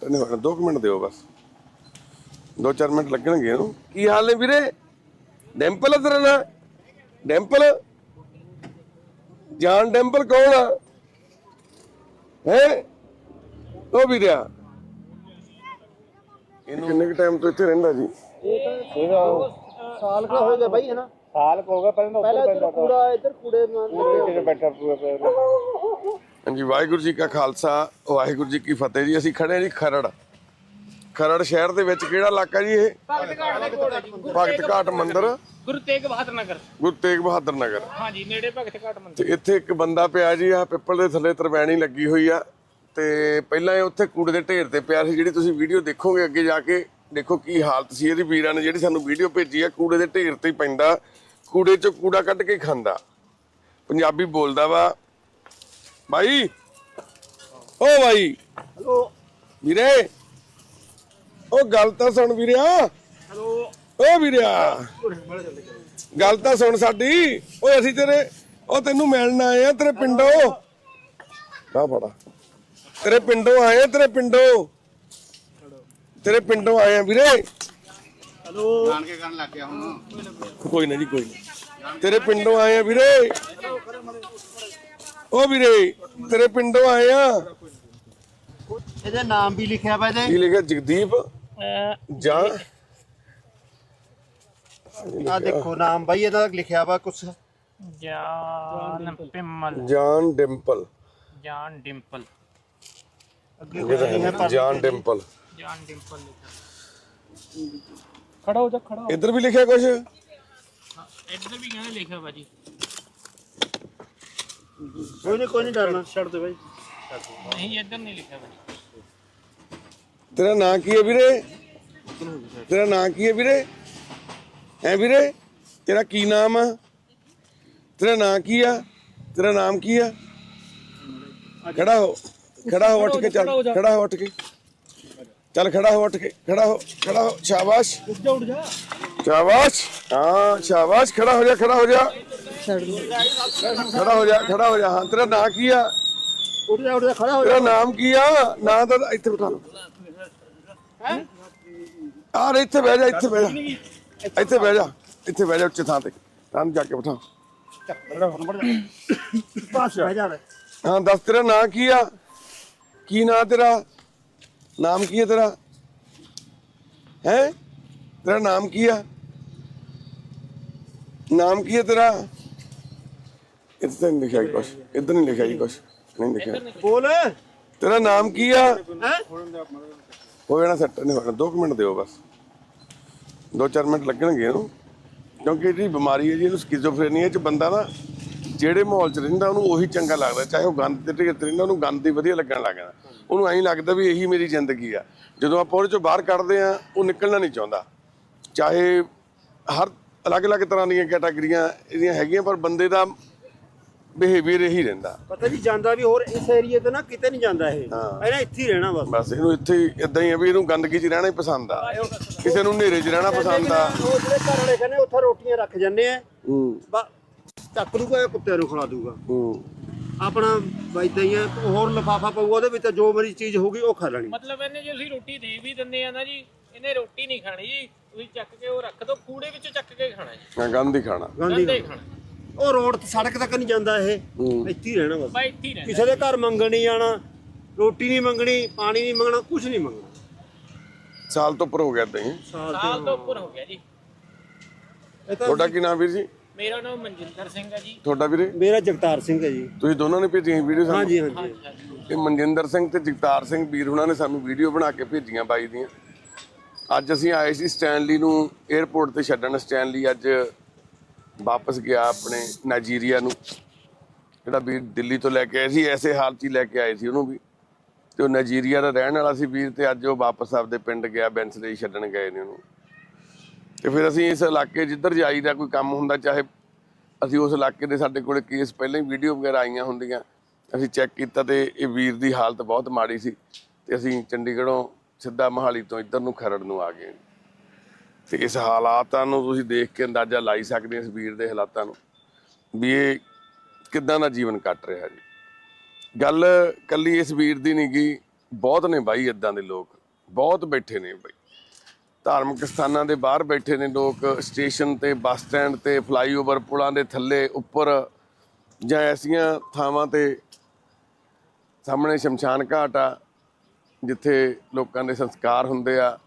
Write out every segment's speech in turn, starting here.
Set ਨਹੀਂ ਹੋਣਾ 2 minute ਦਿਓ ਬਸ 2-4 ਮਿੰਟ ਲੱਗਣਗੇ ਇਹਨੂੰ ਕੀ ਹਾਲ ਨੇ ਵੀਰੇ ਡੈਂਪਲ ਆ ਤੇਰਾ ਨਾਂ ਡੈਂਪਲ ਜਾਨ ਡੈਂਪਲ ਕੌਣ ਆ ਹੈ ਉਹ ਵੀਰਿਆ ਇਹਨੂੰ ਕਿੰਨੇ ਟਾਈਮ ਤੋਂ ਇੱਥੇ ਰਹਿੰਦਾ ਜੀ ਸਾਲ ਕਾ ਹੋ ਗਿਆ ਬਾਈ ਹੈ ਨਾ ਸਾਲ ਕੋ ਗਿਆ ਪਹਿਲਾਂ ਪਹਿਲਾਂ ਇੱਧਰ ਪੂਰਾ ਇੱਧਰ ਕੂੜੇ ਨਾਲ ਉੱਤੇ ਬੈਠਾ ਪੂਰਾ ਪਿਆ ਹਾਂਜੀ ਵਾਹਿਗੁਰੂ ਜੀ ਕਾ ਖਾਲਸਾ ਵਾਹਿਗੁਰੂ ਜੀ ਕੀ ਫਤਿਹ ਜੀ। ਅਸੀਂ ਖੜੇ ਹਾਂ ਜੀ ਖਰੜ। ਖਰੜ ਸ਼ਹਿਰ ਦੇ ਵਿੱਚ ਕਿਹੜਾ ਇਲਾਕਾ ਜੀ ਇਹ? ਭਗਤ ਘਾਟ ਮੰਦਿਰ। ਗੁਰੂ ਤੇਗ ਬਹਾਦਰ ਨਗਰ। ਗੁਰੂ ਤੇਗ ਬਹਾਦਰ ਨਗਰ। ਹਾਂਜੀ ਨੇੜੇ ਭਗਤ ਘਾਟ ਮੰਦਿਰ। ਤੇ ਇੱਥੇ ਇੱਕ ਬੰਦਾ ਪਿਆ ਜੀ ਆ ਪਿੱਪਲ ਦੇ ਥੱਲੇ ਤਰਵੈਣੀ ਲੱਗੀ ਹੋਈ ਆ। ਤੇ ਪਹਿਲਾਂ ਇਹ ਉੱਥੇ ਕੂੜੇ ਦੇ ਢੇਰ ਤੇ ਪਿਆ ਸੀ ਜਿਹੜੀ ਤੁਸੀਂ ਵੀਡੀਓ ਦੇਖੋਗੇ ਅੱਗੇ ਜਾ ਕੇ ਦੇਖੋ ਕੀ ਹਾਲਤ ਸੀ ਇਹਦੀ। ਵੀਰਾਂ ਨੇ ਜਿਹੜੀ ਸਾਨੂੰ ਵੀਡੀਓ ਭੇਜੀ ਆ ਕੂੜੇ ਦੇ ਢੇਰ ਤੇ ਹੀ ਪੈਂਦਾ। ਕੂੜੇ ਚੋਂ ਕੂੜਾ ਕੱਢ ਕੇ ਖਾਂਦਾ। ਪੰਜਾਬੀ ਬੋਲਦਾ ਵਾ ਭਾਈ ਓ ਭਾਈ ਹਲੋ। ਵੀਰੇ। ਉਹ ਗੱਲ ਤਾਂ ਸੁਣ ਵੀਰਿਆ ਹਲੋ। ਓ ਵੀਰਿਆ ਗੱਲ ਤਾਂ ਸੁਣ ਸਾਡੀ। ਓਏ ਅਸੀਂ ਤੇਰੇ ਉਹ ਤੈਨੂੰ ਮਿਲਣ ਆਏ ਆ ਤੇਰੇ ਪਿੰਡੋਂ। ਕਾ ਫੜਾ। ਤੇਰੇ ਪਿੰਡੋਂ ਆਏ ਆ ਤੇਰੇ ਪਿੰਡੋਂ। ਤੇਰੇ ਪਿੰਡੋਂ ਆਏ ਆ ਵੀਰੇ। ਹਲੋ। ਜਾਣ ਕੇ ਕਰਨ ਲੱਗ ਗਿਆ ਹੁਣ। ਕੋਈ ਨਾ ਜੀ ਕੋਈ ਨਾ। ਤੇਰੇ ਪਿੰਡੋਂ ਆਏ ਆ ਵੀਰੇ। ਓ ਵੀਰੇ ਤੇਰੇ ਪਿੰਡੋਂ ਆਏ ਆ। ਇਹਦੇ ਨਾਮ ਵੀ ਲਿਖਿਆ ਵਾ ਇਹਦੇ। ਕੀ ਲਿਖਿਆ? ਜਗਦੀਪ? ਜਾਂ? ਆ ਦੇਖੋ ਨਾਮ ਬਾਈ ਇਹਦਾ ਲਿਖਿਆ ਵਾ ਕੁਛ। ਜਾਨ ਪਿੰਮਲ। ਜਾਨ ਡਿੰਪਲ। ਜਾਨ ਡਿੰਪਲ। ਅੱਗੇ ਕੁਛ ਨਹੀਂ ਹੈ ਪਰ ਜਾਨ ਡਿੰਪਲ। ਜਾਨ ਡਿੰਪਲ ਲਿਖਿਆ। ਖੜਾ ਹੋ ਜਾ ਖੜਾ ਇੱਧਰ ਵੀ ਲਿਖਿਆ ਕੁਝ ਇੱਧਰ ਵੀ ਕਹਿੰਦੇ ਲਿਖਿਆ ਵਾ ਜੀ। ਕੋਈ ਨਹੀਂ ਕੋਈ ਨਹੀਂ ਡਰਨਾ ਛੱਡ ਦੇ ਬਾਈ। ਨਹੀਂ ਇੱਧਰ ਨਹੀਂ ਲਿਖਿਆ ਵਾ ਤੇਰਾ ਨਾਂ ਕੀ ਹੈ ਵੀਰੇ? ਤੇਰਾ ਨਾਂ ਕੀ ਹੈ ਵੀਰੇ? ਹੈ ਵੀਰੇ? ਤੇਰਾ ਕੀ ਨਾਮ ਆ? ਤੇਰਾ ਨਾਂ ਕੀ ਆ? ਤੇਰਾ ਨਾਮ ਕੀ ਆ? ਖੜਾ ਹੋ ਖੜਾ ਹੋ ਉੱਠ ਕੇ ਚੱਲ ਖੜਾ ਹੋ ਉੱਠ ਕੇ। ਚੱਲ ਖੜਾ ਹੋ ਉੱਠ ਕੇ ਖੜਾ ਹੋ ਖੜਾ ਹੋ। ਸ਼ਾਬਾਸ਼। ਉੱਠ ਜਾ ਉੱਠ ਜਾ। ਸ਼ਾਬਾਸ਼। ਹਾਂ ਸ਼ਾਬਾਸ਼। ਖੜਾ ਹੋ ਜਾ ਖੜਾ ਹੋ ਜਾ। ਖੜਾ ਹੋ ਜਾ ਖੜਾ ਹੋ ਜਾ ਹਾਂ ਤੇਰਾ ਨਾਂ ਕੀ ਆ ਉੱਠ ਜਾ ਉੱਠ ਜਾ ਖੜਾ ਹੋ ਜਾ ਤੇਰਾ ਨਾਮ ਕੀ ਆ ਨਾਂ ਤਾਂ ਇੱਥੇ ਬਿਠਾ ਲਓ ਆ ਰੇ ਇੱਥੇ ਬਹਿ ਜਾ ਇੱਥੇ ਬਹਿ ਜਾ ਇੱਥੇ ਬਹਿ ਜਾ ਇੱਥੇ ਬਹਿ ਜਾ ਉੱਚੇ ਥਾਂ ਤੇ ਤਾਂ ਜਾ ਕੇ ਬਿਠਾ ਬਸ ਬਹਿ ਜਾ ਹਾਂ ਦੱਸ ਤੇਰਾ ਨਾਂ ਕੀ ਆ ਕੀ ਨਾਂ ਤੇਰਾ ਨਾਮ ਕੀ ਹੈ ਤੇਰਾ ਹੈ ਤੇਰਾ ਨਾਮ ਕੀ ਆ ਨਾਮ ਕੀ ਹੈ ਤੇਰਾ ਇੱਥੇ ਨਹੀਂ ਲਿਖਿਆ ਜੀ ਕੁਛ। ਇੱਧਰ ਨਹੀਂ ਲਿਖਿਆ ਜੀ ਕੁਛ। ਨਹੀਂ ਲਿਖਿਆ। ਬੋਲ। ਤੇਰਾ ਨਾਮ ਕੀ ਆ? ਹੈ? ਜਾਣਾ ਸੈੱਟ ਨਹੀਂ ਹੋਣਾ 2 ਮਿੰਟ ਦਿਓ ਬਸ। 2-4 ਮਿੰਟ ਲੱਗਣਗੇ ਇਹਨੂੰ। ਕਿਉਂਕਿ ਜਿਹੜੀ ਬਿਮਾਰੀ ਹੈ ਜੀ ਇਹਨੂੰ ਸਕਿਜ਼ੋਫਰੇਨੀਆ ਚ ਬੰਦਾ ਨਾ ਜਿਹੜੇ ਮਾਹੌਲ ਚ ਰਹਿੰਦਾ ਉਹਨੂੰ ਉਹੀ ਚੰਗਾ ਲੱਗਦਾ। ਚਾਹੇ ਉਹ ਗੰਦ ਤੇ ਢੇਰ ਰਹਿੰਦਾ ਉਹਨੂੰ ਗੰਦ ਹੀ ਵਧੀਆ ਲੱਗਣ ਲੱਗ ਜਾਂਦਾ। ਉਹਨੂੰ ਐਂ ਲੱਗਦਾ ਵੀ ਇਹੀ ਮੇਰੀ ਜ਼ਿੰਦਗੀ ਆ। ਜਦੋਂ ਆਪਾਂ ਉਹਦੇ ਚੋਂ ਬਾਹਰ ਕੱਢਦੇ ਆ ਉਹ ਨਿਕਲਣਾ ਨਹੀਂ ਚਾਹੁੰਦਾ। ਚਾਹੇ ਹਰ ਅਲੱਗ-ਅਲੱਗ ਤਰ੍ਹਾਂ ਦੀਆਂ ਕੈਟਾਗਰੀਆਂ ਇਹਦੀਆਂ ਹੈਗੀਆਂ ਪਰ ਬੰਦੇ ਦਾ ਬਿਹੇਵੀਅਰ ਇਹੀ ਰਹਿੰਦਾ। ਪਤਾ ਵੀ ਜਾਂਦਾ ਵੀ ਹੋਰ ਇਸ ਏਰੀਏ ਤੇ ਨਾ ਕਿਤੇ ਨਹੀਂ ਜਾਂਦਾ ਇਹ। ਇਹਨੇ ਇੱਥੇ ਹੀ ਰਹਿਣਾ ਬਸ। ਬਸ ਇਹਨੂੰ ਇੱਥੇ ਇਦਾਂ ਹੀ ਆ ਵੀ ਇਹਨੂੰ ਗੰਦਗੀ 'ਚ ਰਹਿਣਾ ਹੀ ਪਸੰਦ ਆ। ਕਿਸੇ ਨੂੰ ਹਨੇਰੇ 'ਚ ਰਹਿਣਾ ਪਸੰਦ ਆ। ਉਹ ਜਿਹੜੇ ਘਰ ਵਾਲੇ ਕਹਿੰਦੇ ਉੱਥੇ ਰੋਟੀਆਂ ਰੱਖ ਜੰਨੇ ਆ। ਹੂੰ। ਬਸ ਚੱਕ ਲੂਗਾ ਇਹ ਕੁੱਤੇ ਨੂੰ ਖਿਲਾ ਦੂਗਾ। ਹੂੰ। ਆਪਣਾ ਵੈਦਾਂ ਹੀ ਆ ਹੋਰ ਲਫਾਫਾ ਪਊਗਾ ਉਹਦੇ ਵਿੱਚ ਜੋ ਮੇਰੀ ਚੀਜ਼ ਹੋਊਗੀ ਉਹ ਖਾ ਲੈਣੀ। ਮਤਲਬ ਇਹਨੇ ਜੇ ਅਸੀਂ ਰੋਟੀ ਦੇ ਵੀ ਦਿੰਦੇ ਆ ਨਾ ਜੀ ਇਹਨੇ ਰੋਟੀ ਨਹੀਂ ਖਾਣੀ ਜੀ। ਤੁਸੀਂ ਚੱਕ ਕੇ ਉਹ ਰੱਖ ਦੋ ਕੂੜੇ ਵਿੱਚ ਚੱਕ ਕੇ ਖਾਣਾ ਜੀ। ਮੈਂ ਗੰਦ ਹੀ ਖਾਣਾ। ਗਾਂਧੀ ਗੰਦੇ ਖਾਣਾ। ਉਹ ਰੋਡ ਤੇ ਸੜਕ ਤੱਕ ਨਹੀਂ ਜਾਂਦਾ ਇਹ। ਇੱਥੇ ਹੀ ਰਹਿਣਾ ਬਸ। ਬਾਈ ਇੱਥੇ ਹੀ ਰਹਿਣਾ। ਕਿਸੇ ਦੇ ਘਰ ਮੰਗਣ ਨਹੀਂ ਜਾਣਾ ਰੋਟੀ ਨਹੀਂ ਮੰਗਣੀ ਪਾਣੀ ਨਹੀਂ ਮੰਗਣਾ ਕੁਝ ਨਹੀਂ ਮੰਗਣਾ। ਸਾਲ ਤੋਂ ਉੱਪਰ ਹੋ ਗਿਆ ਹੀ ਸਾਲ ਤੋਂ ਉੱਪਰ ਹੋ ਗਿਆ ਜੀ। ਇਹ ਤਾਂ ਤੁਹਾਡਾ ਕੀ ਨਾਮ ਵੀਰ ਜੀ? ਮੇਰਾ ਨਾਮ ਮਨਜਿੰਦਰ ਸਿੰਘ ਹੈ ਜੀ। ਤੁਹਾਡਾ ਵੀਰੇ? ਮੇਰਾ ਜਗਤਾਰ ਸਿੰਘ ਹੈ ਜੀ। ਤੁਸੀਂ ਦੋਨਾਂ ਨੇ ਭੇਜੀਆਂ ਵੀਡੀਓ ਸਾਨੂੰ? ਹਾਂਜੀ ਹਾਂਜੀ। ਹਾਂਜੀ ਹਾਂਜੀ। ਇਹ ਮਨਜਿੰਦਰ ਸਿੰਘ ਤੇ ਜਗਤਾਰ ਸਿੰਘ ਵੀਰ ਉਹਨਾਂ ਨੇ ਸਾਨੂੰ ਵੀਡੀਓ ਬਣਾ ਕੇ ਭੇਜੀਆਂ ਬਾਈ ਦੀਆਂ। ਅੱਜ ਅਸੀਂ ਆਏ ਸੀ ਸਟੈਨਲੀ ਨੂੰ 에ਅਰਪੋਰਟ ਤੇ ਛੱਡਣ। ਸਟੈਨਲੀ ਅੱਜ ਵਾਪਸ ਗਿਆ ਆਪਣੇ ਨਾਈਜੀਰੀਆ ਨੂੰ। ਜਿਹੜਾ ਵੀਰ ਦਿੱਲੀ ਤੋਂ ਲੈ ਕੇ ਆਏ ਸੀ, ਐਸੇ ਹਾਲਤ 'ਚ ਹੀ ਲੈ ਕੇ ਆਏ ਸੀ ਉਹਨੂੰ ਵੀ। ਤੇ ਉਹ ਨਾਈਜੀਰੀਆ ਦਾ ਰਹਿਣ ਵਾਲਾ ਸੀ ਵੀਰ ਤੇ ਅੱਜ ਉਹ ਵਾਪਸ ਆਪਦੇ ਪਿੰਡ ਗਿਆ ਬੈਂਸਲੇ ਛੱਡਣ ਗਏ ਨੇ ਉਹਨੂੰ। ਤੇ ਫਿਰ ਅਸੀਂ ਇਸ ਇਲਾਕੇ ਜਿੱਧਰ ਜਾਈਦਾ ਕੋਈ ਕੰਮ ਹੁੰਦਾ, ਚਾਹੇ ਅਸੀਂ ਉਸ ਇਲਾਕੇ ਦੇ ਸਾਡੇ ਕੋਲ ਕੇਸ ਪਹਿਲਾਂ ਹੀ ਵੀਡੀਓ ਵਗੈਰਾ ਆਈਆਂ ਹੁੰਦੀਆਂ, ਅਸੀਂ ਚੈੱਕ ਕੀਤਾ ਤੇ ਇਹ ਵੀਰ ਦੀ ਹਾਲਤ ਬਹੁਤ ਮਾੜੀ ਸੀ। ਤੇ ਅਸੀਂ ਚੰਡੀਗੜ੍ਹੋਂ ਸਿੱਧਾ ਮਹਾਲੀ ਤੋਂ ਇੱਧਰ ਨੂੰ ਖਰੜ ਨੂੰ ਆ ਗਏ। ਤੇ ਇਸ ਹਾਲਾਤਾਂ ਨੂੰ ਤੁਸੀਂ ਦੇਖ ਕੇ ਅੰਦਾਜ਼ਾ ਲਾਈ ਸਕਦੇ ਹੋ ਇਸ ਵੀਰ ਦੇ ਹਾਲਾਤਾਂ ਨੂੰ ਵੀ ਇਹ ਕਿੱਦਾਂ ਦਾ ਜੀਵਨ ਕੱਟ ਰਿਹਾ ਜੀ। ਗੱਲ ਕੱਲੀ ਇਸ ਵੀਰ ਦੀ ਨਹੀਂ ਗਈ, ਬਹੁਤ ਨੇ ਬਾਈ ਇਦਾਂ ਦੇ ਲੋਕ, ਬਹੁਤ ਬੈਠੇ ਨੇ ਬਾਈ। ਧਾਰਮਿਕ ਸਥਾਨਾਂ ਦੇ ਬਾਹਰ ਬੈਠੇ ਨੇ ਲੋਕ, ਸਟੇਸ਼ਨ ਤੇ, ਬੱਸ ਸਟੈਂਡ ਤੇ, ਫਲਾਈਓਵਰ ਪੁਲਾਂ ਦੇ ਥੱਲੇ, ਉੱਪਰ, ਜਾਂ ਐਸੀਆਂ ਥਾਵਾਂ ਤੇ ਸਾਹਮਣੇ ਸ਼ਮਸ਼ਾਨ ਘਾਟ ਆ, ਜਿੱਥੇ ਲੋਕਾਂ ਦੇ ਸੰਸਕਾਰ ਹੁੰਦੇ ਆ,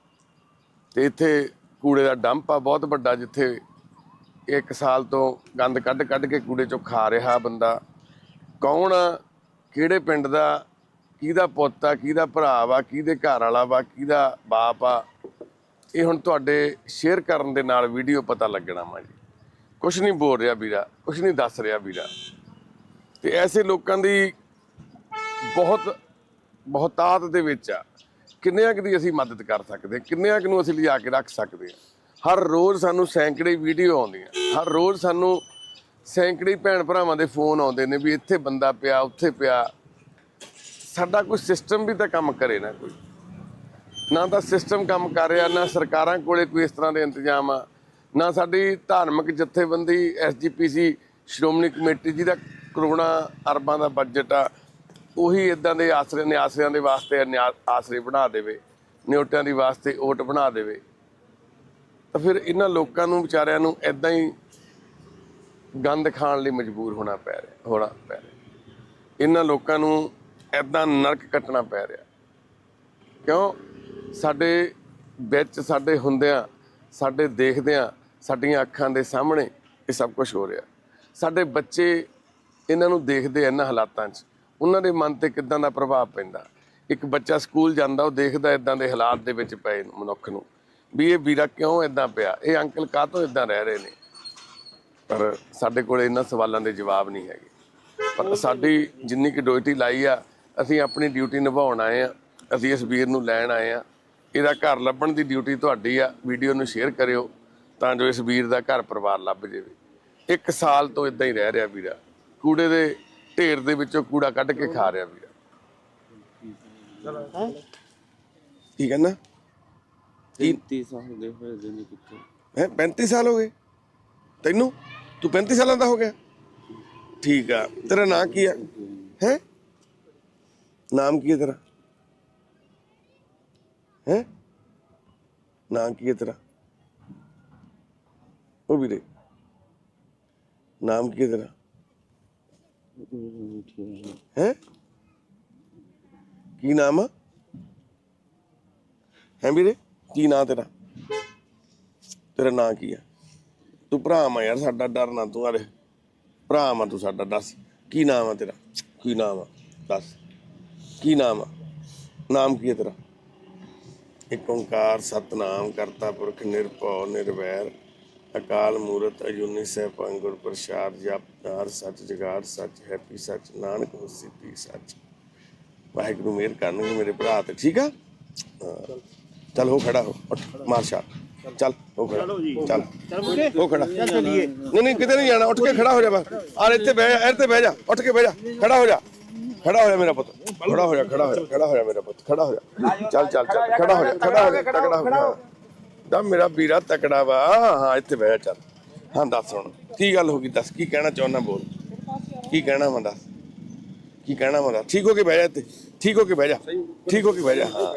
ਤੇ ਇੱਥੇ ਕੂੜੇ ਦਾ ਡੰਪ ਆ, ਬਹੁਤ ਵੱਡਾ ਜਿੱਥੇ ਇੱਕ ਸਾਲ ਤੋਂ ਗੰਦ ਕੱਢ ਕੱਢ ਕੇ ਕੂੜੇ ਚੋਂ ਖਾ ਰਿਹਾ ਬੰਦਾ। ਕੌਣ ਕਿਹੜੇ ਪਿੰਡ ਦਾ? ਕਿਹਦਾ ਪੁੱਤ ਆ? ਕਿਹਦਾ ਭਰਾ ਵਾ? ਕਿਹਦੇ ਘਰ ਵਾਲਾ ਵਾ? ਕਿਹਦਾ ਬਾਪ ਆ? ਇਹ ਹੁਣ ਤੁਹਾਡੇ ਸ਼ੇਅਰ ਕਰਨ ਦੇ ਨਾਲ ਵੀਡੀਓ ਪਤਾ ਲੱਗਣਾ ਵਾ ਜੀ। ਕੁਝ ਨਹੀਂ ਬੋਲ ਰਿਹਾ ਵੀਰਾ ਕੁਝ ਨਹੀਂ ਦੱਸ ਰਿਹਾ ਵੀਰਾ। ਤੇ ਐਸੇ ਲੋਕਾਂ ਦੀ ਬਹੁਤ ਬਹੁਤਾਤ ਦੇ ਵਿੱਚ ਆ। ਕਿੰਨਿਆਂ ਕੁ ਦੀ ਅਸੀਂ ਮਦਦ ਕਰ ਸਕਦੇ ਹਾਂ, ਕਿੰਨਿਆਂ ਕੁ ਨੂੰ ਅਸੀਂ ਲਿਜਾ ਕੇ ਰੱਖ ਸਕਦੇ ਹਾਂ। ਹਰ ਰੋਜ਼ ਸਾਨੂੰ ਸੈਂਕੜੇ ਵੀਡੀਓ ਆਉਂਦੀਆਂ ਹਰ ਰੋਜ਼ ਸਾਨੂੰ ਸੈਂਕੜੇ ਭੈਣ ਭਰਾਵਾਂ ਦੇ ਫੋਨ ਆਉਂਦੇ ਨੇ ਵੀ ਇੱਥੇ ਬੰਦਾ ਪਿਆ ਉੱਥੇ ਪਿਆ। ਸਾਡਾ ਕੋਈ ਸਿਸਟਮ ਵੀ ਤਾਂ ਕੰਮ ਕਰੇ ਨਾ ਕੋਈ। ਨਾ ਤਾਂ ਸਿਸਟਮ ਕੰਮ ਕਰ ਰਿਹਾ ਨਾ ਸਰਕਾਰਾਂ ਕੋਲੇ ਕੋਈ ਇਸ ਤਰ੍ਹਾਂ ਦੇ ਇੰਤਜ਼ਾਮ ਆ ਨਾ ਸਾਡੀ ਧਾਰਮਿਕ ਜਥੇਬੰਦੀ ਐਸਜੀਪੀਸੀ ਸ਼੍ਰੋਮਣੀ ਕਮੇਟੀ ਜਿਹਦਾ ਕਰੋੜਾਂ ਅਰਬਾਂ ਦਾ ਬਜਟ ਆ ਉਹੀ ਇਦਾਂ ਦੇ ਆਸਰੇ ਨੇ ਆਸਰਿਆਂ ਦੇ ਵਾਸਤੇ ਨਿਆ- ਆਸਰੇ ਬਣਾ ਦੇਵੇ, ਨਿਉਟਿਆਂ ਦੀ ਵਾਸਤੇ ਓਟ ਬਣਾ ਦੇਵੇ। ਤਾਂ ਫਿਰ ਇਹਨਾਂ ਲੋਕਾਂ ਨੂੰ, ਵਿਚਾਰਿਆਂ ਨੂੰ ਇਦਾਂ ਹੀ ਗੰਦ ਖਾਣ ਲਈ ਮਜਬੂਰ ਹੋਣਾ ਪੈ ਰਿਹਾ, ਹੋਣਾ ਪੈ ਰਿਹਾ। ਇਹਨਾਂ ਲੋਕਾਂ ਨੂੰ ਇਦਾਂ ਨਰਕ ਕੱਟਣਾ ਪੈ ਰਿਹਾ। ਕਿਉਂ? ਸਾਡੇ ਵਿੱਚ ਸਾਡੇ ਹੁੰਦਿਆਂ, ਸਾਡੇ ਦੇਖਦਿਆਂ, ਸਾਡੀਆਂ ਅੱਖਾਂ ਦੇ ਸਾਹਮਣੇ ਇਹ ਸਭ ਕੁਝ ਹੋ ਰਿਹਾ। ਸਾਡੇ ਬੱਚੇ ਇਹਨਾਂ ਨੂੰ ਦੇਖਦੇ ਇਹਨਾਂ ਹਾਲਾਤਾਂ 'ਚ। ਉਹਨਾਂ ਦੇ ਮਨ ਤੇ ਕਿੱਦਾਂ ਦਾ ਪ੍ਰਭਾਵ ਪੈਂਦਾ? ਇੱਕ ਬੱਚਾ ਸਕੂਲ ਜਾਂਦਾ, ਉਹ ਦੇਖਦਾ ਇਦਾਂ ਦੇ ਹਾਲਾਤ ਦੇ ਵਿੱਚ ਪਏ ਮਨੁੱਖ ਨੂੰ, ਵੀ ਇਹ ਵੀਰਾ ਕਿਉਂ ਇਦਾਂ ਪਿਆ? ਇਹ ਅੰਕਲ ਕਾਹਤੋਂ ਇਦਾਂ ਰਹਿ ਰਹੇ ਨੇ? ਪਰ ਸਾਡੇ ਕੋਲ ਇਹਨਾਂ ਸਵਾਲਾਂ ਦੇ ਜਵਾਬ ਨਹੀਂ ਹੈਗੇ। ਪਰ ਸਾਡੀ ਜਿੰਨੀ ਕਿ ਡਿਊਟੀ ਲਾਈ ਆ, ਅਸੀਂ ਆਪਣੀ ਡਿਊਟੀ ਨਿਭਾਉਣ ਆਏ ਆ, ਅਸੀਂ ਇਸ ਵੀਰ ਨੂੰ ਲੈਣ ਆਏ ਆ। ਇਹਦਾ ਘਰ ਲੱਭਣ ਦੀ ਡਿਊਟੀ ਤੁਹਾਡੀ ਆ, ਵੀਡੀਓ ਨੂੰ ਸ਼ੇਅਰ ਕਰਿਓ, ਤਾਂ ਜੋ ਇਸ ਵੀਰ ਦਾ ਘਰ ਪਰਿਵਾਰ ਲੱਭ ਜਾਵੇ। ਇੱਕ ਸਾਲ ਤੋਂ ਇਦਾਂ ਹੀ ਰਹਿ ਰਿਹਾ ਵੀਰਾ। ਕੂੜੇ ਦੇ ਢੇਰ ਦੇ ਵਿੱਚੋਂ ਕੂੜਾ ਕੱਢ ਕੇ ਖਾ ਰਿਹਾ ਵੀਰਾ ਕੀ ਕਹਿੰਦਾ? 30 ਸਾਲ ਦੇ ਹੋਏ ਦੇ ਨੇ ਕਿੱਥੇ ਹੈ? 35 ਸਾਲ ਹੋ ਗਏ? ਤੈਨੂੰ? ਤੂੰ 35 ਸਾਲਾਂ ਦਾ ਹੋ ਗਿਆ? ਠੀਕ ਆ। ਤੇਰਾ ਨਾਂ ਕੀ ਆ? ਹੈ? ਨਾਮ ਕੀ ਹੈ ਤੇਰਾ? ਹੈ? ਨਾਮ ਕੀ ਹੈ ਤੇਰਾ? ਉਹ ਵੀਰੇ ਨਾਮ ਕੀ ਹੈ ਤੇਰਾ? ਹੈ? ਕੀ ਨਾਮ ਆ? ਹੈ ਵੀਰੇ? ਕੀ ਨਾਂ ਤੇਰਾ? ਤੇਰਾ ਨਾਂ ਕੀ ਆ? ਤੂੰ ਭਰਾ ਮਾ ਯਾਰ, ਸਾਡਾ ਡਰਨਾ ਤੂੰ ਆਰੇ ਭਰਾ ਮਾ ਤੂੰ ਸਾਡਾ, ਦੱਸ। ਕੀ ਨਾਮ ਆ ਤੇਰਾ? ਕੀ ਨਾਮ ਆ? ਦੱਸ। ਕੀ ਨਾਮ ਆ? ਨਾਮ ਕੀ ਹੈ ਤੇਰਾ? ਇੱਕ ਓੰਕਾਰ ਸਤਨਾਮ ਕਰਤਾ ਪੁਰਖ ਨਿਰਭਉ ਨਿਰਵੈਰ। ਅਕਾਲ ਮੂਰਤ ਅਜੂਨੀ ਸੈਭੰ ਗੁਰ ਪ੍ਰਸਾਦ ਜਪ ਹਰ ਸੱਚ ਜਗਾਰ ਸੱਚ ਹੈਪੀ ਸੱਚ ਨਾਨਕ ਹੋਸੀ ਪੀ ਸੱਚ ਵਾਹਿਗੁਰੂ ਮਿਹਰ ਕਰਨਗੇ ਮੇਰੇ ਭਰਾ ਤੇ ਠੀਕ ਆ। ਚੱਲ ਹੋ ਖੜਾ ਹੋ ਮਾਰ ਚੱਲ ਹੋ ਖੜਾ ਚੱਲ ਹੋ ਖੜਾ ਨਹੀਂ ਨਹੀਂ ਕਿਤੇ ਨਹੀਂ ਜਾਣਾ ਉੱਠ ਕੇ ਖੜਾ ਹੋ ਜਾ ਬਸ ਆ ਇੱਥੇ ਬਹਿ ਜਾ ਇੱਥੇ ਬਹਿ ਜਾ ਉੱਠ ਕੇ ਬਹਿ ਜਾ ਖੜਾ ਹੋ ਜਾ ਖੜਾ ਹੋ ਜਾ ਮੇਰਾ ਪੁੱਤ ਖੜਾ ਹੋ ਜਾ ਖੜਾ ਹੋ ਜਾ ਖੜਾ ਹੋ ਜਾ ਮੇਰਾ ਪੁੱਤ ਖੜਾ ਹੋ ਜਾ ਚੱਲ ਚੱਲ ਚੱਲ ਖੜਾ ਹੋ ਜਾ ਖੜਾ ਹੋ ਜਾ ਤਕੜਾ ਹੋ ਜਾ ਦਾ ਮੇਰਾ ਵੀਰਾ ਤਕੜਾ ਵਾ। ਹਾਂ ਇੱਥੇ ਬਹਿ ਚੱਲ। ਹਾਂ, ਦੱਸ ਹੁਣ, ਕੀ ਗੱਲ ਹੋ ਗਈ? ਦੱਸ, ਕੀ ਕਹਿਣਾ ਚਾਹੁੰਦਾ ਬੋਲ। ਕੀ ਕਹਿਣਾ ਮੈਂ ਦੱਸ। ਕੀ ਕਹਿਣਾ ਮੈਂ ਦੱਸ। ਠੀਕ ਹੋ ਕੇ ਬਹਿ ਜਾ ਇੱਥੇ। ਠੀਕ ਹੋ ਕੇ ਬਹਿ ਜਾ। ਠੀਕ ਹੋ ਕੇ ਬਹਿ ਜਾ। ਹਾਂ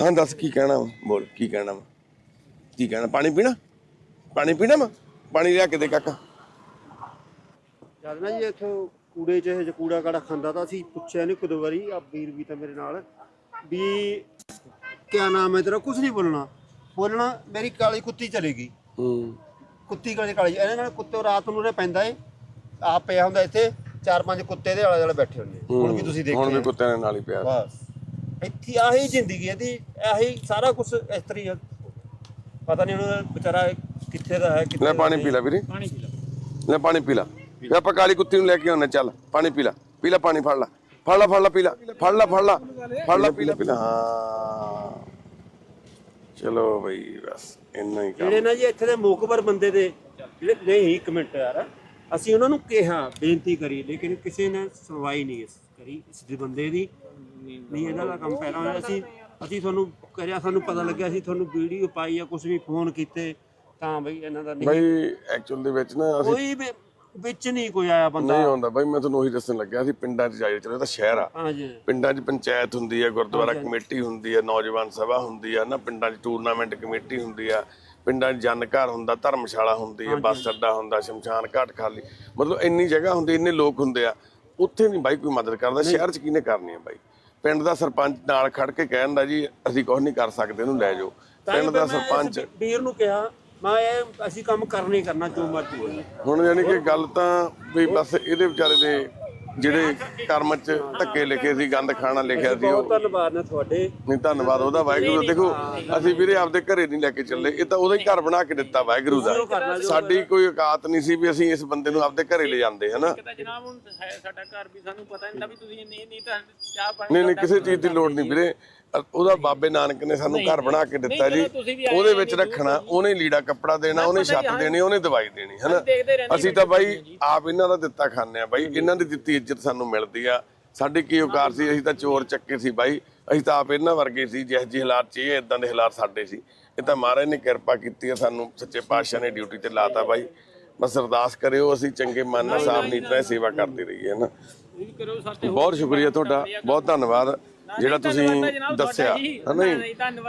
ਹਾਂ ਦੱਸ, ਕੀ ਕਹਿਣਾ ਵਾ? ਬੋਲ, ਕੀ ਕਹਿਣਾ ਵਾ? ਕੀ ਕਹਿਣਾ? ਪਾਣੀ ਪੀਣਾ? ਪਾਣੀ ਪੀਣਾ ਵਾ? ਪਾਣੀ ਲਿਆ ਕੇ ਦੇ ਕਾਕਾ। ਜਦ ਨਾ ਜੀ ਇੱਥੋਂ ਕੂੜੇ ਚ ਇਹ ਕੂੜਾ ਕਾੜਾ ਖਾਂਦਾ ਤਾਂ ਅਸੀਂ ਪੁੱਛਿਆ ਨਹੀਂ ਕਦੋਂ ਵਾਰੀ ਆ ਵੀਰ ਵੀ ਤਾਂ ਮੇਰੇ ਨਾਲ, ਵੀ ਕਿਆ ਨਾਮ ਹੈ ਤੇਰਾ? ਕੁਝ ਨਹੀਂ ਬੋਲਣਾ। ਬੋਲਣਾ ਮੇਰੀ ਕਾਲੀ ਕੁੱਤੀ ਚਲੇਗੀ। ਹੂੰ। ਕੁੱਤੀ ਕਾਲੀ ਕਾਲੀ ਇਹਦੇ ਨਾਲ ਕੁੱਤੇ ਰਾਤ ਨੂੰ ਉਰੇ ਪੈਂਦਾ ਏ। ਆਪ ਪਿਆ ਹੁੰਦਾ ਇੱਥੇ। ਚਾਰ ਪੰਜ ਕੁੱਤੇ ਦੇ ਆਲੇ ਦੁਆਲੇ ਬੈਠੇ ਹੁੰਦੇ ਆ। ਹੁਣ ਵੀ ਤੁਸੀਂ ਹੁਣ ਵੀ ਦੇਖਿਆ। ਕੁੱਤਿਆਂ ਦੇ ਨਾਲ ਹੀ ਪਿਆ। ਬਸ। ਇੱਥੇ ਆਹੀ ਜ਼ਿੰਦਗੀ ਇਹਦੀ ਆਹੀ ਸਾਰਾ ਕੁਝ ਇਸ ਤਰੀ ਪਤਾ ਨਹੀਂ ਉਹਨਾਂ ਵਿਚਾਰਾ ਕਿੱਥੇ ਦਾ ਹੈ ਕਿੱਥੇ ਲੈ ਦਾ ਪਾਣੀ। ਪੀ ਲੈ ਵੀਰੇ। ਪਾਣੀ ਪੀ ਲਓ ਲੈ ਪਾਣੀ ਪੀ ਲੈ। ਲੈ ਆਪਾਂ ਕਾਲੀ ਕੁੱਤੀ ਨੂੰ ਲੈ ਕੇ ਆਉਣੇ ਚੱਲ ਪਾਣੀ ਪੀ ਲੈ। ਪੀ ਲੈ ਪਾਣੀ ਫੜ ਲੈ। ਫੜ ਲੈ ਫੜ ਲੈ ਪੀ ਲੈ। ਫੜ ਲੈ ਫੜ ਲੈ। ਫੜ ਲੈ ਪੀ ਲੈ ਪੀ ਲੈ। ਹਾਂ। ਚਲੋ ਬਈ ਬਸ ਇੰਨਾ ਹੀ ਕੰਮ। ਜਿਹੜੇ ਨਾ ਜੀ ਇੱਥੇ ਦੇ ਮੋਕਬਰ ਬੰਦੇ ਦੇ ਜਿਹੜੇ ਨਹੀਂ ਇੱਕ ਮਿੰਟ ਯਾਰ। ਅਸੀਂ ਉਹਨਾਂ ਨੂੰ ਕਿਹਾ ਬੇਨਤੀ ਕਰੀ ਲੇਕਿਨ ਕਿਸੇ ਨੇ ਸੁਣਵਾਈ ਨਹੀਂ ਇਸ ਕਰੀ ਇਸ ਦੇ ਬੰਦੇ ਦੀ। ਨਹੀਂ ਇਹਨਾਂ ਦਾ ਕੰਮ ਪਹਿਲਾਂ ਹੋਇਆ। ਅਸੀਂ ਅਸੀਂ ਤੁਹਾਨੂੰ ਕਰਿਆ ਸਾਨੂੰ ਪਤਾ ਲੱਗਿਆ ਸੀ ਤੁਹਾਨੂੰ ਵੀਡੀਓ ਪਾਈ ਆ ਕੁਝ ਵੀ ਫੋਨ ਕੀਤੇ ਤਾਂ ਬਈ ਇਹਨਾਂ ਦਾ ਨਹੀਂ। ਬਈ ਐਕਚੁਅਲ ਦੇ ਵਿੱਚ ਨਾ ਅਸੀਂ ਕੋਈ ਵੀ ਵਿੱਚ ਨਹੀਂ ਕੋਈ ਆਇਆ ਬੰਦਾ? ਨਹੀਂ ਆਉਂਦਾ ਬਾਈ ਮੈਂ ਤੁਹਾਨੂੰ ਉਹੀ ਦੱਸਣ ਲੱਗਿਆ ਸੀ ਪਿੰਡਾਂ 'ਚ ਜਾਈ ਚਲੋ ਇਹ ਤਾਂ ਸ਼ਹਿਰ ਆ। ਹਾਂਜੀ। ਪਿੰਡਾਂ 'ਚ ਪੰਚਾਇਤ ਹੁੰਦੀ ਹੈ ਗੁਰਦੁਆਰਾ ਕਮੇਟੀ ਹੁੰਦੀ ਹੈ ਨੌਜਵਾਨ ਸਭਾ ਹੁੰਦੀ ਹੈ ਨਾ ਪਿੰਡਾਂ 'ਚ ਟੂਰਨਾਮੈਂਟ ਕਮੇਟੀ ਹੁੰਦੀ ਆ ਪਿੰਡਾਂ 'ਚ ਜਨ ਘਰ ਹੁੰਦਾ ਧਰਮਸ਼ਾਲਾ ਹੁੰਦੀ ਹੈ ਬੱਸ ਅੱਡਾ ਹੁੰਦਾ ਸ਼ਮਸ਼ਾਨ ਘਾਟ ਖਾਲੀ। ਮਤਲਬ ਇੰਨੀ ਜਗ੍ਹਾ ਹੁੰਦੀ ਇੰਨੇ ਲੋਕ ਹੁੰਦੇ ਆ ਉੱਥੇ ਨਹੀਂ ਬਾਈ ਕੋਈ ਮਦਦ ਕਰਦਾ ਸ਼ਹਿਰ 'ਚ ਕਿਹਨੇ ਕਰਨੀ ਹੈ ਬਾਈ? ਪਿੰਡ ਦਾ ਸਰਪੰਚ ਨਾਲ ਖੜ ਕੇ ਕਹਿੰਦਾ ਜੀ ਅਸੀਂ ਕੁਝ ਨਹੀਂ ਕਰ ਸਕਦੇ ਇਹਨੂੰ ਲੈ ਜਾਓ। ਪਿੰਡ ਦਾ ਸਰਪੰਚ ਵੀਰ ਨੂੰ ਕਿਹਾ ਮੈਂ ਇਹ ਅਸੀਂ ਕੰਮ ਕਰਨਾ ਕਰਨਾ ਜੋ ਮਰਜ਼ੀ ਹੋਵੇ। ਹੁਣ ਯਾਨੀ ਕਿ ਗੱਲ ਤਾਂ ਵੀ ਬਸ ਇਹਦੇ ਵਿਚਾਰੇ ਦੇ ਜਿਹੜੇ ਕਰਮ 'ਚ ਧੱਕੇ ਲਿਖੇ ਸੀ ਗੰਦ ਖਾਣਾ ਲਿਖਿਆ ਸੀ ਉਹ ਬਹੁਤ ਧੰਨਵਾਦ ਨੇ ਤੁਹਾਡੇ। ਨਹੀਂ ਧੰਨਵਾਦ ਉਹਦਾ ਵਾਹਿਗੁਰੂ ਦਾ। ਦੇਖੋ ਅਸੀਂ ਵੀਰੇ ਆਪਦੇ ਘਰੇ ਨਹੀਂ ਲੈ ਕੇ ਚੱਲੇ ਇਹ ਤਾਂ ਉਹਦਾ ਹੀ ਘਰ ਬਣਾ ਕੇ ਦਿੱਤਾ ਵਾਹਿਗੁਰੂ ਦਾ। ਸਾਡੀ ਕੋਈ ਔਕਾਤ ਨਹੀਂ ਸੀ ਵੀ ਅਸੀਂ ਇਸ ਬੰਦੇ ਨੂੰ ਆਪਦੇ ਘਰੇ ਲੈ ਜਾਂਦੇ ਹਨਾ? ਤਾਂ ਜਨਾਬ ਹੁਣ ਹੈ ਸਾਡਾ ਘਰ ਵੀ ਸਾਨੂੰ ਪਤਾ ਨਹੀਂ ਤਾਂ ਵੀ ਤੁਸੀਂ ਨਹੀਂ ਨਹੀਂ ਤਾਂ ਚਾਹ ਪਾਣੀ ਨਹੀਂ ਨਹੀਂ ਕਿਸੇ ਚੀਜ਼ ਦੀ ਲੋੜ ਨਹੀਂ ਵੀਰੇ। ਉਹਦਾ ਬਾਬੇ ਨਾਨਕ ਨੇ ਸਾਨੂੰ ਘਰ ਬਣਾ ਕੇ ਦਿੱਤਾ ਜੀ। ਉਹਦੇ ਵਿੱਚ ਰੱਖਣਾ ਉਹਨੇ ਲੀੜਾ ਕੱਪੜਾ ਦੇਣਾ ਉਹਨੇ ਛੱਤ ਦੇਣੀ ਉਹਨੇ ਦਵਾਈ ਦੇਣੀ ਹਨਾ? ਅਸੀਂ ਤਾਂ ਬਾਈ ਆਪ ਇਹਨਾਂ ਦਾ ਦਿੱਤਾ ਖਾਂਦੇ ਆ ਬਾਈ। ਇਹਨਾਂ ਦੀ ਦਿੱਤੀ ਇੱਜ਼ਤ ਸਾਨੂੰ ਮਿਲਦੀ ਆ। ਸਾਡੀ ਕੀ ਔਕਾਰ ਸੀ ਅਸੀਂ ਤਾਂ ਚੋਰ ਚੱਕੇ ਸੀ ਬਾਈ। ਅਸੀਂ ਤਾਂ ਆਪ ਇਹਨਾਂ ਵਰਗੇ ਸੀ ਜਿਹੋ ਜਿਹੇ ਹਾਲਾਤ ਚ ਇਹ ਇਦਾਂ ਦੇ ਹਾਲਾਤ ਸਾਡੇ ਸੀ। ਇਹ ਤਾਂ ਮਹਾਰਾਜ ਨੇ ਕਿਰਪਾ ਕੀਤੀ ਆ ਸਾਨੂੰ ਸੱਚੇ ਪਾਤਸ਼ਾਹ ਨੇ ਡਿਊਟੀ ਤੇ ਲਾਤਾ ਬਾਈ। ਬਸ ਅਰਦਾਸ ਕਰਿਓ ਅਸੀਂ ਚੰਗੇ ਮਨ ਨਾਲ ਸਾਫ਼ ਨੀਤਾਂ ਦੀ ਸੇਵਾ ਕਰਦੇ ਰਹੀਏ ਨਾ ਬਹੁਤ ਸ਼ੁਕਰੀਆ ਤੁਹਾਡਾ ਬਹੁਤ ਧੰਨਵਾਦ। ਜਿਹੜਾ ਤੁਸੀਂ ਦੱਸਿਆ। ਨਹੀਂ।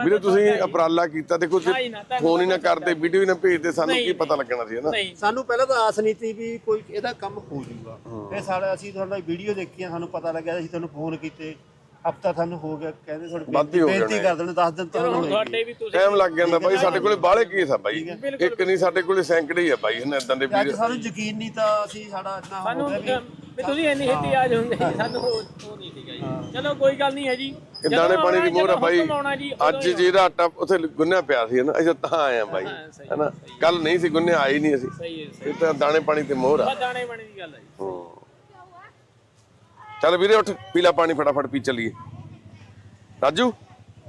ਵੀਰੇ ਤੁਸੀਂ। ਉਪਰਾਲਾ ਕੀਤਾ। ਦੇਖੋ ਨਾ, ਧੰਨਵਾਦ ਫੋਨ ਹੀ ਨਾ ਕਰਦੇ ਵੀਡੀਓ ਹੀ ਨਾ ਭੇਜਦੇ ਸਾਨੂੰ ਕੀ ਪਤਾ ਲੱਗਣਾ ਸੀ ਨਹੀਂ। ਸਾਨੂੰ ਪਹਿਲਾਂ ਤਾਂ ਆਸ ਨਹੀਂ ਸੀ ਵੀ ਕੋਈ ਇਹਦਾ ਕੰਮ ਹੋ ਜਾਊਗਾ। ਫਿਰ ਸਾਡਾ ਅਸੀਂ ਤੁਹਾਡਾ ਵੀਡੀਓ ਦੇਖੀਆਂ ਸਾਨੂੰ ਪਤਾ ਲੱਗਿਆ ਅਸੀਂ ਤੁਹਾਨੂੰ ਫੋਨ ਕੀਤੇ। ਹਫਤਾ ਤੁਹਾਨੂੰ ਹੋ ਗਿਆ ਕਹਿੰਦੇ ਤੁਹਾਡੀ ਬੇਨਤੀ। ਕਰ ਦੇਣ 10 ਦਿਨ ਤੁਹਾਨੂੰ ਤੁਹਾਡੇ ਵੀ ਤੁਸੀਂ ਟਾਈਮ ਲੱਗ ਜਾਂਦਾ ਬਾਈ ਸਾਡੇ ਕੋਲੇ ਬਾਹਲੇ ਕੇਸ ਆ ਬਾਈ। ਇੱਕ ਨਹੀਂ ਸਾਡੇ ਕੋਲੇ ਸੈਂਕੜੇ ਹੀ ਆ ਬਾਈ ਇਹਨਾਂ ਇਦਾਂ ਦੇ ਵੀਡੀਓ ਸਾਨੂੰ ਯਕੀਨ ਨਹੀਂ ਤਾਂ ਅਸੀਂ ਸਾਡਾ ਇੰਨਾ ਹੋ ਗਿਆ ਵੀ ਵੀ ਤੁਸੀਂ ਇੰਨੀ ਹਿੱਤੀ ਆ ਜਾਂਦੇ ਸਾਨੂੰ ਉਹ ਉਹ ਨਹੀਂ ਸੀਗਾ ਜੀ। ਚਲੋ ਕੋਈ ਗੱਲ ਨਹੀਂ ਹੈ ਜੀ। ਇਹ ਦਾਣੇ ਪਾਣੀ ਦੀ ਮੋਹਰ ਆ ਬਾਈ ਹੁਕਮ ਆਉਣਾ ਜੀ, ਉਦੋਂ ਅੱਜ ਜਿਹੜਾ ਆਟਾ ਉੱਥੇ ਗੁੰਨਿਆ ਪਿਆ ਸੀ ਹਨਾ ਅਸੀਂ ਤਾਂ ਆਏ ਆ ਬਾਈ ਸਹੀ। ਹਨਾ? ਕੱਲ ਨਹੀਂ ਸੀ ਗੁੰਨਿਆ ਆਏ ਨਹੀਂ ਅਸੀਂ। ਸਹੀ ਹੈ ਸਹੀ ਇਹ ਤਾਂ ਦਾਣੇ ਪਾਣੀ ਤੇ ਮੋਹਰ ਆ। ਬਸ ਦਾਣੇ ਬਣੇ ਦੀ ਗੱਲ ਹੈ ਜੀ। ਚੱਲ ਵੀਰੇ ਉੱਠ ਪੀਲਾ ਪਾਣੀ ਫਟਾਫਟ ਪੀ ਚੱਲੀਏ। ਰਾਜੂ?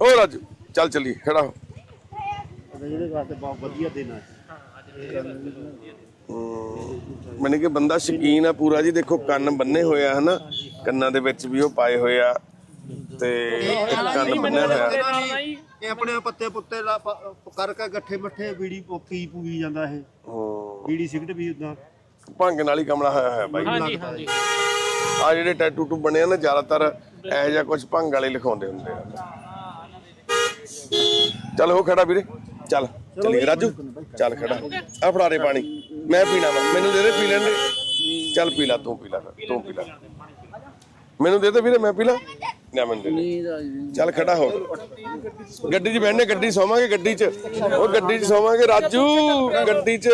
ਓ ਰਾਜੂ ਚੱਲ ਚੱਲੀਏ ਖੜਾ ਹੋ। ਜਿਹੜੇ ਵਾਸਤੇ ਬਹੁਤ ਵਧੀਆ ਦਿਨ ਆ ਮੈਨੇ ਕਿ ਬੰਦਾ ਸ਼ਕੀਨ ਆ ਪੂਰਾ ਜੀ। ਦੇਖੋ ਕੰਨ ਬੰਨੇ ਹੋਏ ਆ ਹਨਾ? ਕੰਨਾਂ ਦੇ ਵਿੱਚ ਵੀ ਉਹ ਪਾਏ ਹੋਏ ਆ। ਤੇ ਇੱਕ ਕੰਨ ਬੰਨਿਆ ਹੋਇਆ। ਇਹ ਆਪਣੇ ਪੱਤੇ ਪੁੱਤੇ ਲਾ- ਪ- ਕਰਕੇ ਗੱਠੇ ਮੱਠੇ ਬੀੜੀ ਪੋ- ਪੀ ਪੂਗੀ ਜਾਂਦਾ ਇਹ। ਹੂੰ। ਬੀੜੀ ਸਿਗਰਟ ਵੀ ਉਦਾਂ ਭੰਗ ਨਾਲ ਹੀ ਕਮਲਾ ਹੋਇਆ ਹੋਇਆ ਬਾਈ। ਹਾਂਜੀ ਹਾਂਜੀ। ਆ ਜਿਹੜੇ ਟੈਟੂ ਟੂ ਬਣੇ ਆ ਨਾ ਜ਼ਿਆਦਾਤਰ ਇਹੋ ਜਿਹਾ ਕੁਝ ਭੰਗ ਵਾਲੇ ਲਿਖਾਉਂਦੇ ਹੁੰਦੇ ਆ। ਚੱਲ ਹੋ ਖੜਾ ਵੀਰੇ। ਚੱਲ ਚੱਲੀਏ। ਰਾਜੂ ਚੱਲ ਖੜਾ। ਆ ਫੜਾ ਦੇ ਪਾਣੀ। ਮੈਂ ਪੀਣਾ ਵਾ। ਮੈਨੂੰ ਦੇ ਦੇ ਪੀ ਲੈਣ ਦੇ। ਚੱਲ ਪੀ ਲੈ ਤੂੰ ਪੀ ਲੈ ਫਿਰ, ਤੂੰ ਪੀ ਲੈ। ਮੈਨੂੰ ਦੇ ਦੇ ਵੀਰੇ ਮੈਂ ਪੀ ਲਾਂ। ਨਾ ਮੈਨੂੰ ਦੇ ਦੇ। ਚੱਲ ਖੜਾ ਹੋ। ਗੱਡੀ 'ਚ ਬਹਿਣੇ ਗੱਡੀ 'ਚ ਸੋਵਾਂਗੇ ਗੱਡੀ 'ਚ। ਉਹ ਗੱਡੀ 'ਚ ਸੋਵਾਂਗੇ। ਰਾਜੂ ਗੱਡੀ 'ਚ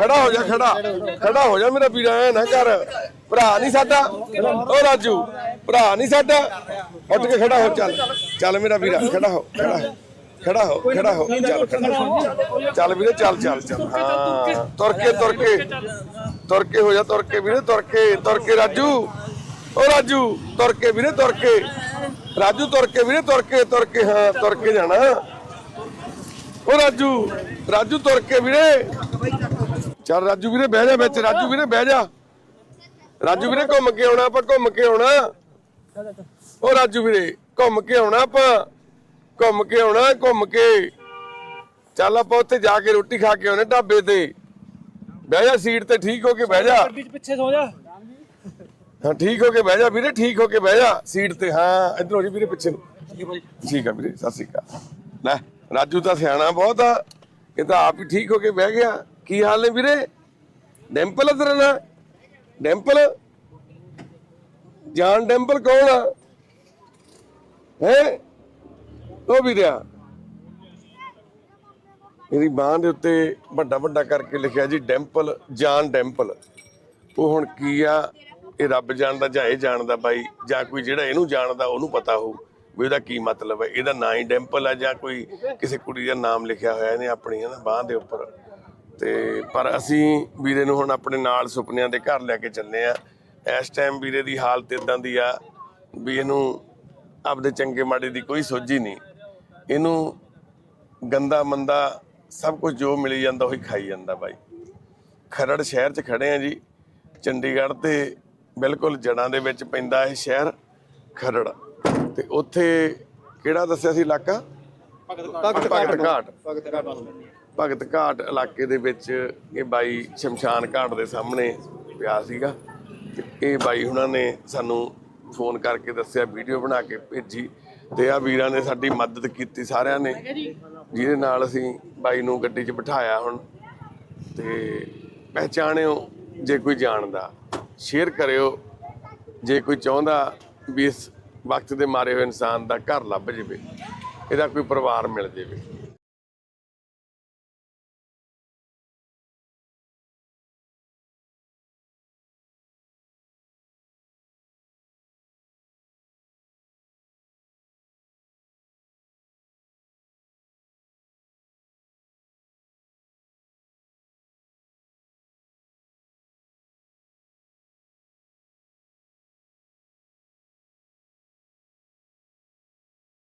ਖੜਾ ਹੋ ਜਾ ਖੜਾ। ਖੜਾ ਹੋ ਜਾ ਮੇਰਾ ਵੀਰਾ ਐ ਨਾ ਕਰ। ਭਰਾ ਨਹੀਂ ਸਾਡਾ। ਉਹ ਰਾਜੂ ਭਰਾ ਨਹੀਂ ਸਾਡਾ। ਉੱਠ ਕੇ ਖੜਾ ਹੋ ਚੱਲ। ਚੱਲ ਮੇਰਾ ਵੀਰਾ ਖੜਾ ਹੋ ਖੜਾ ਹੋ। ਖੜਾ ਹੋ ਖੜਾ ਹੋ। ਚੱਲ ਖੜਾ ਹੋ। ਚੱਲ ਵੀਰੇ ਚੱਲ ਚੱਲ ਚੱਲ। ਹਾਂ ਤੁਰ ਕੇ ਤੁਰ ਕੇ। ਤੁਰ ਕੇ ਹੋ ਜਾ ਤੁਰ ਕੇ ਵੀਰੇ ਤੁਰ ਕੇ ਤੁਰ ਕੇ ਰਾਜੂ। ਓ ਰਾਜੂ ਤੁਰ ਕੇ ਵੀਰੇ ਤੁਰ ਕੇ। ਰਾਜੂ ਤੁਰ ਕੇ ਵੀਰੇ ਤੁਰ ਕੇ ਤੁਰ ਕੇ ਹਾਂ ਤੁਰ ਕੇ ਜਾਣਾ। ਓ ਰਾਜੂ ਰਾਜੂ ਤੁਰ ਕੇ ਵੀਰੇ। ਚੱਲ ਰਾਜੂ ਵੀਰੇ ਬਹਿ ਜਾ ਵਿੱਚ। ਰਾਜੂ ਵੀਰੇ ਬਹਿ ਜਾ। ਰਾਜੂ ਵੀਰੇ ਘੁੰਮ ਕੇ ਆਉਣਾ ਆਪਾਂ ਘੁੰਮ ਕੇ ਆਉਣਾ। ਓ ਰਾਜੂ ਵੀਰੇ ਘੁੰਮ ਕੇ ਆਉਣਾ ਆਪਾਂ। ਘੁੰਮ ਕੇ ਆਉਣਾ ਘੁੰਮ ਕੇ ਚੱਲ ਆਪਾਂ ਉੱਥੇ ਜਾ ਕੇ ਰੋਟੀ ਖਾ ਕੇ ਆਉਣੇ ਢਾਬੇ ਤੇ ਬਹਿ ਜਾ ਸੀਟ ਤੇ ਠੀਕ ਹੋ ਕੇ ਬਹਿ ਜਾ ਪਿੱਛੇ ਸੋ ਜਾ। ਹਾਂ ਠੀਕ ਹੋ ਕੇ ਬਹਿ ਜਾ ਵੀਰੇ ਠੀਕ ਹੋ ਕੇ ਬਹਿ ਜਾ। ਸੀਟ ਤੇ ਹਾਂ ਇੱਧਰ ਹੋ ਜੀ ਵੀਰੇ ਪਿੱਛੇ। ਨੂੰ ਠੀਕ ਆ ਵੀਰੇ ਸਤਿ ਸ਼੍ਰੀ ਅਕਾਲ। ਲੈ ਰਾਜੂ ਤਾਂ ਸਿਆਣਾ ਬਹੁਤ ਆ। ਇਹ ਤਾਂ ਆਪ ਹੀ ਠੀਕ ਹੋ ਕੇ ਬਹਿ ਗਿਆ। ਕੀ ਹਾਲ ਨੇ ਵੀਰੇ? ਡੈਂਪਲ ਆ ਤੇਰਾ ਨਾਂ? ਡੈਂਪਲ? ਜਾਨ ਡੈਂਪਲ ਕੌਣ ਆ? ਹੈ? ਉਹ ਵੀਰਿਆ ਇਹਦੀ ਬਾਹ ਦੇ ਉੱਤੇ ਵੱਡਾ ਵੱਡਾ ਕਰਕੇ ਲਿਖਿਆ ਜੀ, ਡੈਂਪਲ, ਜਾਨ ਡੈਂਪਲ। ਉਹ ਹੁਣ ਕੀ ਆ? ਇਹ ਰੱਬ ਜਾਣਦਾ ਜਾਂ ਇਹ ਜਾਣਦਾ ਬਾਈ, ਜਾਂ ਕੋਈ ਜਿਹੜਾ ਇਹਨੂੰ ਜਾਣਦਾ ਉਹਨੂੰ ਪਤਾ ਹੋਊ ਵੀ ਉਹਦਾ ਕੀ ਮਤਲਬ ਹੈ। ਇਹਦਾ ਨਾਂ ਹੀ ਡੈਂਪਲ ਆ ਜਾਂ ਕੋਈ ਕਿਸੇ ਕੁੜੀ ਦਾ ਨਾਮ ਲਿਖਿਆ ਹੋਇਆ ਇਹਨੇ ਆਪਣੀ ਨਾ ਬਾਹ ਦੇ ਉੱਪਰ। ਤੇ ਪਰ ਅਸੀਂ ਵੀਰੇ ਨੂੰ ਹੁਣ ਆਪਣੇ ਨਾਲ ਸੁਪਨਿਆਂ ਦੇ ਘਰ ਲੈ ਕੇ ਚੱਲੇ ਆ। ਇਸ ਟਾਈਮ ਵੀਰੇ ਦੀ ਹਾਲਤ ਇਦਾਂ ਦੀ ਆ ਵੀ ਇਹਨੂੰ ਆਪਦੇ ਚੰਗੇ ਮਾੜੇ ਦੀ ਕੋਈ ਸੋਝੀ ਨਹੀਂ। ਇਹਨੂੰ ਗੰਦਾ ਮੰਦਾ ਸਭ ਕੁਝ ਜੋ ਮਿਲੀ ਜਾਂਦਾ ਉਹੀ ਖਾਈ ਜਾਂਦਾ ਬਾਈ। ਖਰੜ ਸ਼ਹਿਰ 'ਚ ਖੜੇ ਆ ਜੀ। ਚੰਡੀਗੜ੍ਹ ਤੇ ਬਿਲਕੁਲ ਜੜਾਂ ਦੇ ਵਿੱਚ ਪੈਂਦਾ ਇਹ ਸ਼ਹਿਰ ਖਰੜ। ਤੇ ਉੱਥੇ ਕਿਹੜਾ ਦੱਸਿਆ ਸੀ ਇਲਾਕਾ? ਭਗਤ ਘਾਟ। ਭਗਤ ਘਾਟ। ਭਗਤ ਘਾਟ। ਇਲਾਕੇ ਦੇ ਵਿੱਚ ਇਹ ਬਾਈ ਸ਼ਮਸ਼ਾਨ ਘਾਟ ਦੇ ਸਾਹਮਣੇ ਪਿਆ ਸੀਗਾ। ਇਹ ਬਾਈ ਹੁਣਾਂ ਨੇ ਸਾਨੂੰ ਫੋਨ ਕਰਕੇ ਦੱਸਿਆ ਵੀਡੀਓ ਬਣਾ ਕੇ ਭੇਜੀ। ਤੇ ਆ ਵੀਰਾਂ ਨੇ ਸਾਡੀ ਮਦਦ ਕੀਤੀ ਸਾਰਿਆਂ ਨੇ। ਜਿਹਦੇ ਨਾਲ ਅਸੀਂ ਬਾਈ ਨੂੰ ਗੱਡੀ 'ਚ ਬਿਠਾਇਆ ਹੁਣ। ਤੇ ਪਹਿਚਾਣਿਓ, ਜੇ ਕੋਈ ਜਾਣਦਾ ਸ਼ੇਅਰ ਕਰਿਓ। ਜੇ ਕੋਈ ਚਾਹੁੰਦਾ ਵੀ ਇਸ ਵਕਤ ਦੇ ਮਾਰੇ ਹੋਏ ਇਨਸਾਨ ਦਾ ਘਰ ਲੱਭ ਜਾਵੇ, ਇਹਦਾ ਕੋਈ ਪਰਿਵਾਰ ਮਿਲ ਜਾਵੇ।